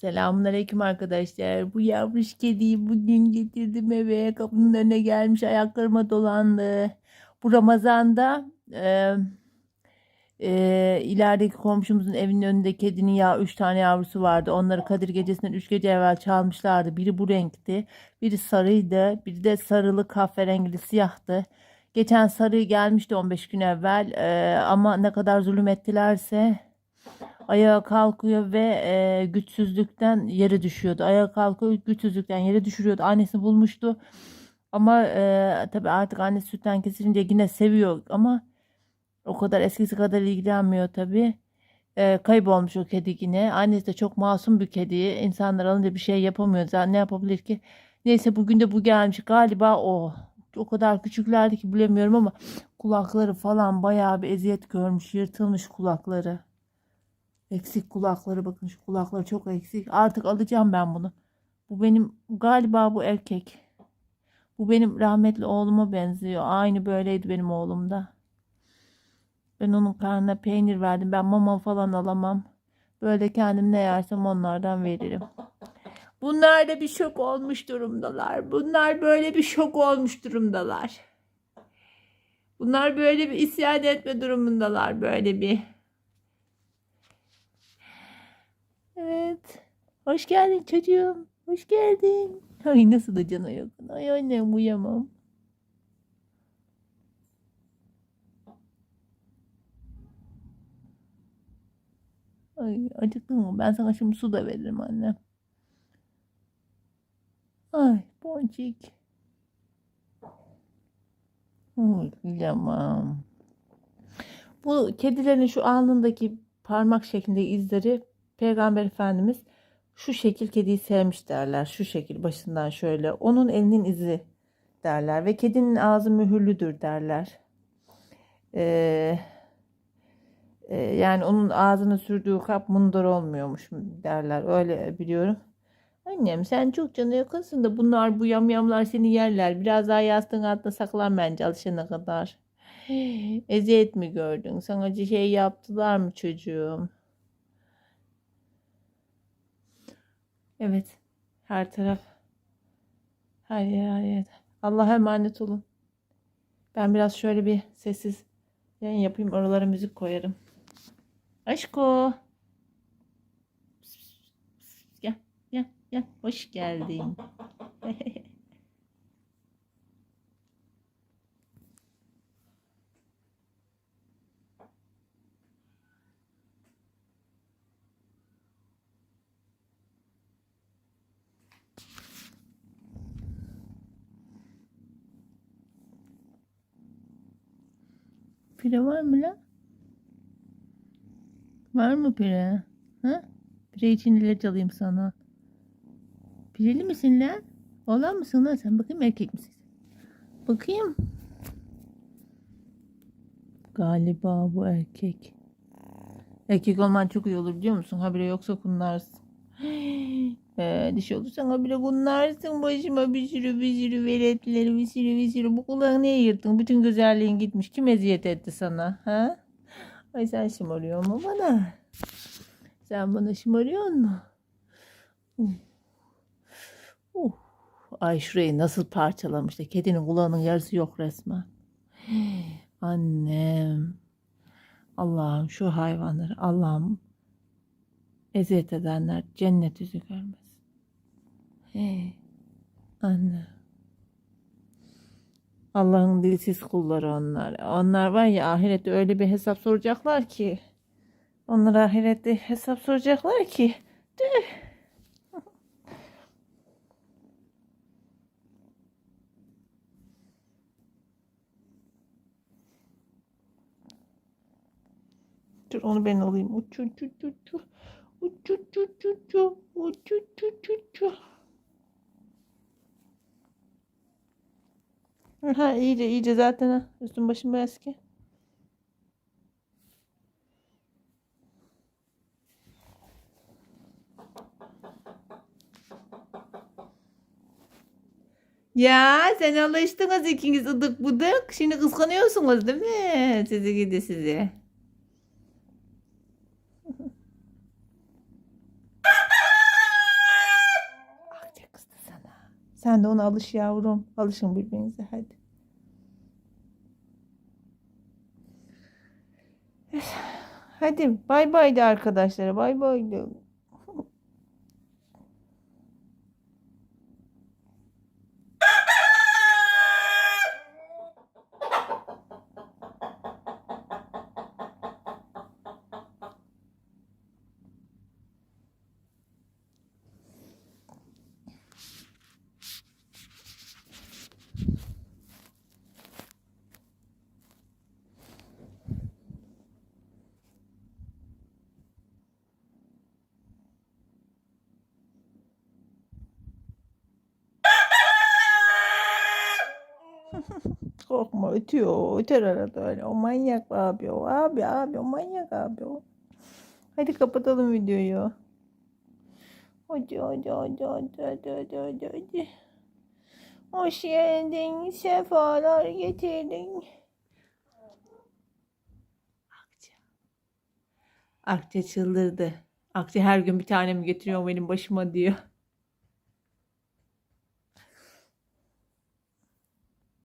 Selamünaleyküm arkadaşlar. Bu yavruş kediyi bugün getirdim eve. Kapının önüne gelmiş ayaklarıma dolandı. Bu Ramazan'da e, e, ilerideki komşumuzun evinin önünde kedinin ya üç tane yavrusu vardı. Onları Kadir gecesinden üç gece evvel çalmışlardı. Biri bu renkti. Biri sarıydı. Biri de sarılı kahverengili siyahtı. Geçen sarı gelmişti 15 gün evvel. E, ama ne kadar zulüm ettilerse ayağa kalkıyor ve e, güçsüzlükten yere düşüyordu. Ayağa kalkıyor güçsüzlükten yere düşürüyordu. Annesini bulmuştu. Ama e, tabii artık annesi sütten kesilince yine seviyor ama o kadar eskisi kadar ilgilenmiyor tabii. E, kaybolmuş o kedi yine. Annesi de çok masum bir kedi. İnsanlar alınca bir şey yapamıyor. Zaten ne yapabilir ki? Neyse bugün de bu gelmiş. Galiba o. O kadar küçüklerdi ki bilemiyorum ama kulakları falan bayağı bir eziyet görmüş. Yırtılmış kulakları. Eksik kulakları bakın şu kulakları çok eksik. Artık alacağım ben bunu. Bu benim galiba bu erkek. Bu benim rahmetli oğluma benziyor. Aynı böyleydi benim oğlum da. Ben onun karnına peynir verdim. Ben mama falan alamam. Böyle kendim ne yersem onlardan veririm. Bunlar da bir şok olmuş durumdalar. Bunlar böyle bir şok olmuş durumdalar. Bunlar böyle bir isyan etme durumundalar. Böyle bir. Evet. Hoş geldin çocuğum. Hoş geldin. Ay nasıl da canı yakın. Ay annem uyamam. Ay acıktın mı? Ben sana şimdi su da veririm annem. Ay boncuk. Ay kıyamam. Bu kedilerin şu alnındaki parmak şeklindeki izleri Peygamber Efendimiz şu şekil kediyi sevmiş derler. Şu şekil başından şöyle. Onun elinin izi derler. Ve kedinin ağzı mühürlüdür derler. Ee, e, yani onun ağzını sürdüğü kap mundar olmuyormuş derler. Öyle biliyorum. Annem sen çok canı yakınsın da bunlar bu yamyamlar seni yerler. Biraz daha yastığın altında saklan bence alışana kadar. Eziyet mi gördün? Sana şey yaptılar mı çocuğum? Evet. Her taraf. Her yer her yer. Allah'a emanet olun. Ben biraz şöyle bir sessiz yayın yapayım. Oralara müzik koyarım. Aşko. Gel, gel, gel. Hoş geldin. Pire var mı lan? Var mı pire? Ha? Pire için ilaç alayım sana. Pireli misin lan? Oğlan mısın lan sen? Bakayım erkek misin? Bakayım. Galiba bu erkek. Erkek olman çok iyi olur biliyor musun? Habire yoksa kunlarsın. Ee, dişi olursan habire kunlarsın. Başıma bir sürü bir sürü veletleri bir sürü bir sürü. Bu kulağı niye yırttın? Bütün güzelliğin gitmiş. Kim eziyet etti sana? Ha? Ay sen şımarıyor mu bana? Sen bana şımarıyor mu? Uh. Uh. Ay şurayı nasıl parçalamıştı. Kedinin kulağının yarısı yok resmen. Annem. Allah'ım şu hayvanları Allah'ım eziyet edenler cennet yüzü görmesin. Hey, anne. Allah'ın dilsiz kulları onlar. Onlar var ya ahirette öyle bir hesap soracaklar ki. Onlar ahirette hesap soracaklar ki. Tüh. Dur onu ben alayım. Uçu uçu uçu. Uçu uçu uçu. Uçu uçu uçu. Ha iyice iyice zaten ha. Üstüm başım beyaz ki. Ya sen alıştınız ikiniz ıdık budık. Şimdi kıskanıyorsunuz değil mi? Sizi gidi sizi. Sen de ona alış yavrum. Alışın birbirinize hadi. Hadi bay bay de arkadaşlara. Bay bay de. Korkma ötüyor. Öter arada öyle. O manyak abi o. Abi abi o manyak abi o. Hadi kapatalım videoyu. Hadi hadi hadi hadi hadi hadi hadi hadi. Hoş geldin. Sefalar getirdin. Akça. Akça çıldırdı. Akça her gün bir tane mi getiriyor benim başıma diyor.